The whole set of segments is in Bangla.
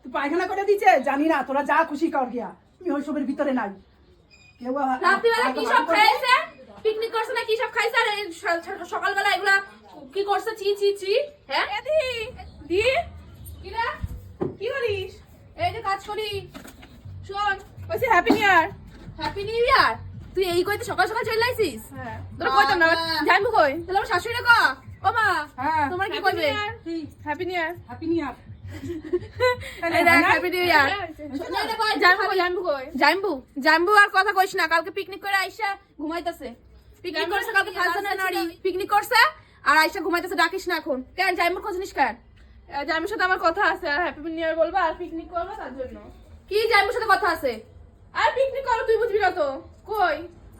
তুই পায়খানা করে দিছে জানি না তোরা যা খুশি কর গিয়া। আমি ওইসবের ভিতরে নাই। কেউ রাত্রিবেলা কি সব খাইছে? পিকনিক করছে না কি সব খাইছে? আর সকালবেলা এগুলা কি করছে? চি চি চি হ্যাঁ? দি দি। কি রে কি করিস? এই যে কাজ করি। শোন। বলছি happy new year happy new year তুই এই কইতে সকাল সকাল চলে আইছিস? হ্যাঁ। তোরা কইতাম না। জানব কই? তাহলে আমার শাশুড়ি কা? ও মা হ্যাঁ। তোমার কি Year। Happy new year happy new year জাম্বু জাম্বু আর কথা কইস না কালকে পিকনিক করে আইসা ঘুমাইতেছে। পিকনিক করছে কালকে ফার্স্ট জানুয়ারি পিকনিক করছে আর আইসা ঘুমাইতেছে ডাকিস না এখন। কেন জাম্বুর খোঁজ নিস কেন? সাথে আমার কথা আছে আর হ্যাপি নিউ ইয়ার বলব আর পিকনিক করব তার জন্য। কি জাম্বুর সাথে কথা আছে? আর পিকনিক করো তুই বুঝবি না তো কই?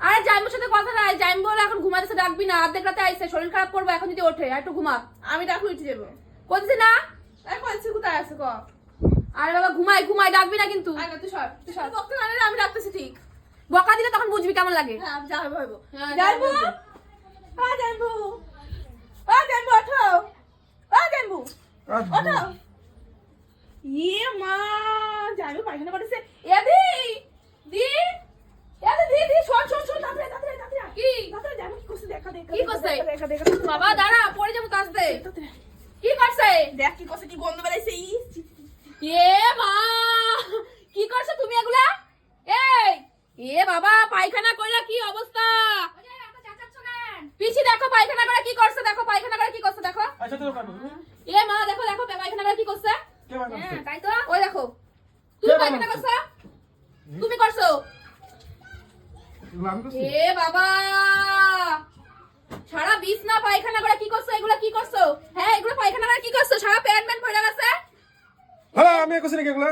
আরে জাম্বুর সাথে কথা নাই বলে এখন ঘুমাইতেছে ডাকবি না। অর্ধেক রাতে আইসে শরীর খারাপ করব এখন যদি ওঠে একটু ঘুমা আমি ডাকু উঠে যাব। করছিস না? কোথায় আছে ক? আরে বাবা ঘুমাই ঘুমাই ডাকবি না কিন্তু। আগে তুই সর তুই সর। বকতে না আমি ডাকতেছি ঠিক। বকা দিলে তখন বুঝবি কেমন লাগে। হ্যাঁ যাব হ্যাঁ, জানব যাব। জানব ওঠো। ও জানব ওঠো। ইয়ে মা জানব পায়খানা করেছে এ দি দি এ দি দি শোন শোন শোন তাড়াতাড়ি তাড়াতাড়ি তাড়াতাড়ি কি? তাড়াতাড়ি জানব কি করছে দেখা দেখা কি করছে? দেখা দেখা বাবা দাঁড়া পড়ে যাব কাজতে তাড়াতাড়ি। কি করছে? দেখ কি করছে কি গন্ধ বেরাইছে এ মা কি করছ তুমি এগুলা? এই এ বাবা পায়খানা কইরা কি অবস্থা? পিছি দেখো পায়খানা করে কি করছে দেখো পায়খানা করে কি করছে দেখো। আচ্ছা তো এ মা দেখো দেখো পায়খানা করে কি করছে? হ্যাঁ তাই তো। ওই দেখো। তুমি পায়খানা করছ? তুমি করছ। এ বাবা সারা বিছনা পায়খানা করে কি করছ? এগুলা কি করছ? হ্যাঁ এগুলো পায়খানা করে কি করছ? সারা প্যান্ট গেছে? হ্যাঁ আমি করছি নাকি এগুলা?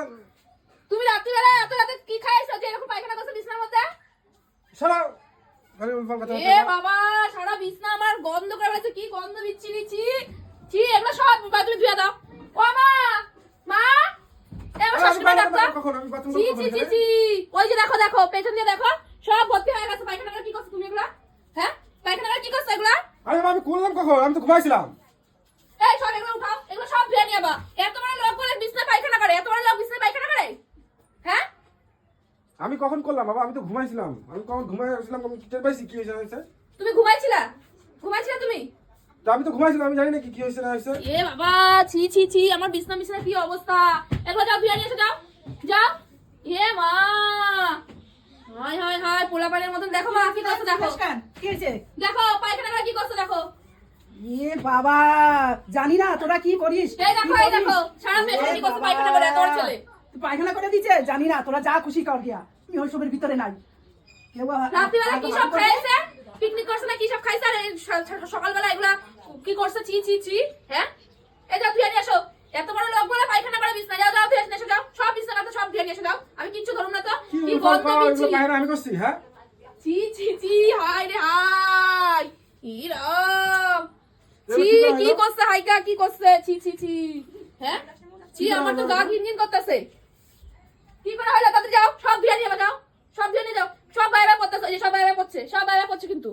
তুমি রাত্রিবেলা এত রাতে কি খাইছো যে এরকম পায়খানা করছ বিছনার মধ্যে? সারা খালি উল্পাল কথা এ বাবা সারা বিছনা আমার গন্ধ করে বেড়েছে কি গন্ধ ছি এগুলো সব বাথরুমে ধুয়ে দাও। ও মা! ওই যে দেখো দেখো পেছন দিয়ে দেখো সব ভর্তি হয়ে গেছে পায়খানা কি করছ তুমি এগুলা? হ্যাঁ পায়খানা কি করছ এগুলা? আরে আমি করলাম কখন? আমি তো ঘুমাইছিলাম। এই সব এগুলো উঠাও। এগুলো সব ধুয়ে নিয়ে বা এত বড় লোক বলে বিছনা পায়খানা করে। এত বড় লোক বিছনা পায়খানা করে? হ্যাঁ? আমি কখন করলাম বাবা? আমি তো ঘুমাইছিলাম। আমি কখন ঘুমাইছিলাম আমি টের পাইছি? কি হয়েছে তুমি ঘুমাইছিলা? ঘুমাইছিলা তুমি? তো আমি তো ঘুমাইছিলাম আমি জানি না কি কি হয়েছে না হয়েছে। এ বাবা ছি ছি ছি আমার বিছনা বিছনা কি অবস্থা? একবার যাও ধুয়ে নিয়ে এসো যাও। যাও। এ মা। হাই হাই হাই পোলাপানের মতন দেখো মা কি করছ দেখো। কেন? কি হয়েছে? দেখো পায়খানা করে কি করছ দেখো এ বাবা জানি না তোরা কি করিস? এই দেখো এই দেখো সারা পেছনে কি এ পায়খানা করে এত ছেলে? পায়খানা করে দিছে জানি না তোরা যা খুশি কর গিয়া। আমি ওইসবের ভিতরে নাই। রাত্রিবেলা কি সব খাইছে? পিকনিক করছে না কি সব খাইছে? আর এই স- স- সকালবেলা এগুলা কি করছে? ছি ছি ছি হ্যাঁ? এই আসো এত বড় লোক বলে পায়খানা করে বিছনা। যাও যাও নিয়ে যাও। সব বিছনা কাছে সব ধুয়ে এসো আমি কিচ্ছু ধরুম না তো। কি আমি করছি হ্যাঁ? ছি ছি ছি হাই রে হাই ইরাম। ছি কি? করছে হাইকা? কি করছে? ছি ছি ছি। হ্যাঁ? ছি আমার তো গা ঘিন ঘিন করতেছে। কি করে হইল তাদের যাও। সব ধুয়ে নিয়ে যাও সব ধুয়ে নিয়ে যাও। সব বাইরে পড়তেছে সব বাইরে পড়ছে সব বাইরে পড়ছে কিন্তু।